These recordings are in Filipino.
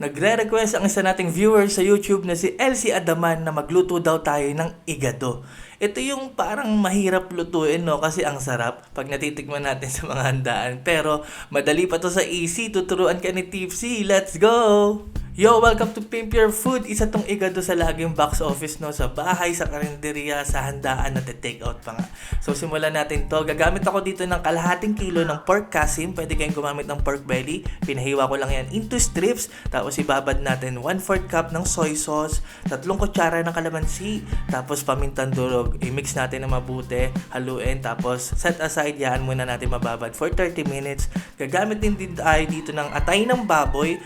Nagre-request ang isa nating viewer sa YouTube na si Elsie Adaman na magluto daw tayo ng igado. Ito yung parang mahirap lutuin no kasi ang sarap pag natitikman natin sa mga handaan. Pero madali pa to sa easy, tuturuan ka ni Tipsy. Let's go! Yo, welcome to Pimp Your Food. Isa tong igado sa laging box office no sa bahay, sa karinderya, sa handaan at take out pa nga. So simulan natin to. Gagamit ako dito ng kalahating kilo ng pork kasim. Pwede kayong gumamit ng pork belly. Pinahiwa ko lang yan into strips. Tapos ibabad natin 1/4 cup ng soy sauce, tatlong kutsara ng kalamansi, tapos pamintang durog. I-mix natin na mabuti, haluin, tapos set aside yan muna natin mababad for 30 minutes. Gagamit din din tayo dito ng atay ng baboy,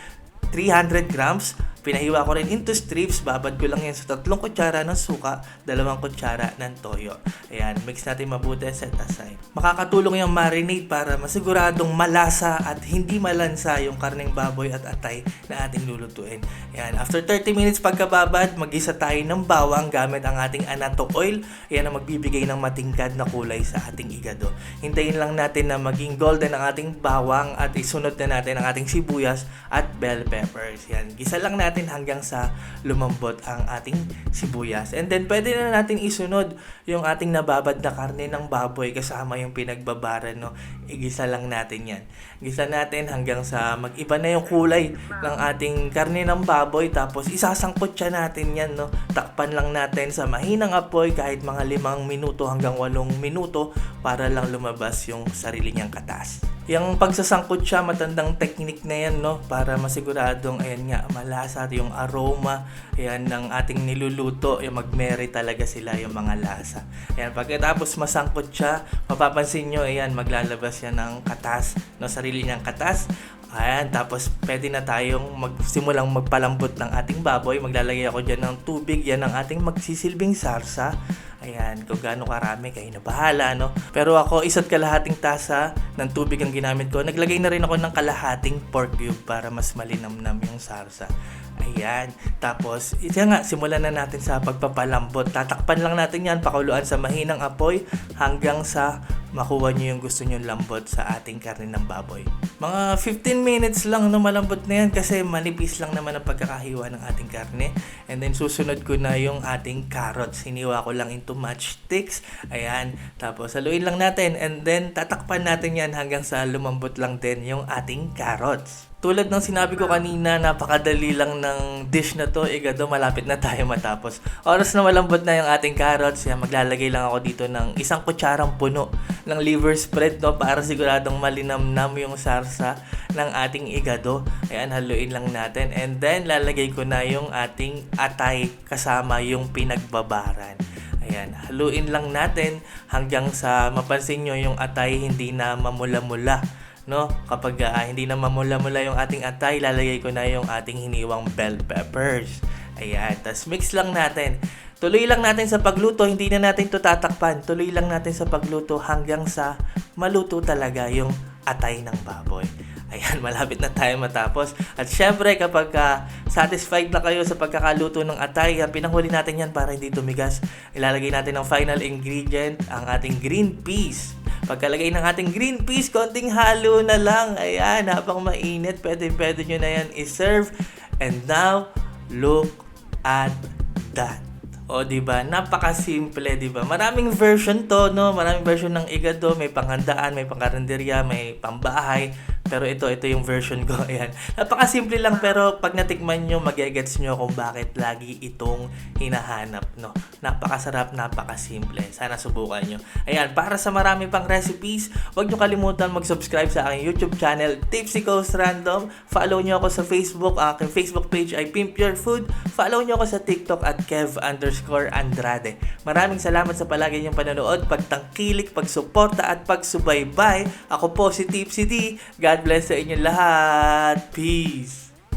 300 grams. Pinahiwa ko rin into strips. Babad ko lang yan sa tatlong kutsara ng suka, dalawang kutsara ng toyo. Ayan, mix natin mabuti, set aside. Makakatulong yung marinade para masiguradong malasa at hindi malansa yung karneng baboy at atay na ating lulutuin. Ayan, after 30 minutes pagkababad, magisa tayo ng bawang gamit ang ating anato oil. Ayan ang magbibigay ng matingkad na kulay sa ating igado. Hintayin lang natin na maging golden ang ating bawang at isunod na natin ang ating sibuyas at bell peppers. Yan, gisa lang natin hanggang sa lumambot ang ating sibuyas. And then pwede na natin isunod yung ating nababad na karne ng baboy kasama yung pinagbabaran, no. Igisa lang natin 'yan. Gisa natin hanggang sa mag-iba na yung kulay ng ating karne ng baboy tapos isasangkot siya natin 'yan, no. Takpan lang natin sa mahinang apoy kahit mga limang minuto hanggang walong minuto para lang lumabas yung sarili niyang katas. Yung pagsasangkot siya, matandang technique na yan, no? Para masiguradong, ayan nga, malasa yung aroma, ayan, ng ating niluluto, yung magmeri talaga sila yung mga lasa. Ayan, pagkatapos masangkot siya, mapapansin nyo, ayan, maglalabas yan ng katas, no? Sarili niyang katas. Ayan, tapos pwede na tayong magsimulang magpalambot ng ating baboy. Maglalagay ako dyan ng tubig. Yan ang ating magsisilbing sarsa. Ayan, kung gaano karami, kayo na bahala, no? Pero ako, isa't kalahating tasa ng tubig ang ginamit ko. Naglagay na rin ako ng kalahating pork cube para mas malinamnam yung sarsa. Ayan. Tapos, ito nga, simulan na natin sa pagpapalambot. Tatakpan lang natin yan, pakuluan sa mahinang apoy hanggang sa makuha nyo yung gusto nyo lambot sa ating karne ng baboy. Mga 15 minutes lang no malambot na yan kasi manipis lang naman ang pagkakahiwa ng ating karne. And then susunod ko na yung ating carrots. Hiniwa ko lang into matchsticks. Ayan. Tapos haluin lang natin and then tatakpan natin yan hanggang sa lumambot lang din yung ating carrots. Tulad ng sinabi ko kanina, napakadali lang ng dish na to. Igado, malapit na tayo matapos. Oras na malambot na yung ating carrots. Yan, maglalagay lang ako dito ng isang kutsarang puno ng liver spread, no? Para siguradong malinamnam yung sarsa ng ating igado. Ayan, haluin lang natin. And then, lalagay ko na yung ating atay kasama yung pinagbabaran. Ayan, haluin lang natin hanggang sa mapansin nyo yung atay hindi na mamula-mula no? Kapag uh, hindi na mamula-mula yung ating atay, lalagay ko na yung ating hiniwang bell peppers. Ayan, tas mix lang natin. Tuloy lang natin sa pagluto, hindi na natin to tatakpan. Tuloy lang natin sa pagluto hanggang sa maluto talaga yung atay ng baboy. Ayan, malapit na tayo matapos. At syempre, kapag uh, satisfied na kayo sa pagkakaluto ng atay, uh, pinanghuli natin yan para hindi tumigas. Ilalagay natin ang final ingredient, ang ating green peas. Pagkalagay ng ating green peas, konting halo na lang. Ayan, habang mainit, pwede, pwede nyo na yan iserve. And now, look at that. O, di ba? Napakasimple, di ba? Maraming version to, no? Maraming version ng igado. May panghandaan, may pangkarinderya, may pambahay. Pero ito, ito yung version ko. Ayan. Napakasimple lang pero pag natikman nyo, magigets nyo kung bakit lagi itong hinahanap. No? Napakasarap, napakasimple. Sana subukan nyo. Ayan, para sa marami pang recipes, huwag nyo kalimutan mag-subscribe sa aking YouTube channel, Tipsy Coast Random. Follow nyo ako sa Facebook. Ang aking Facebook page ay Pimp Your Food. Follow nyo ako sa TikTok at Kev underscore Andrade. Maraming salamat sa palagi niyong panonood, pagtangkilik, pagsuporta at pagsubaybay. Ako po si Tipsy D. God bless sa inyo lahat. Peace!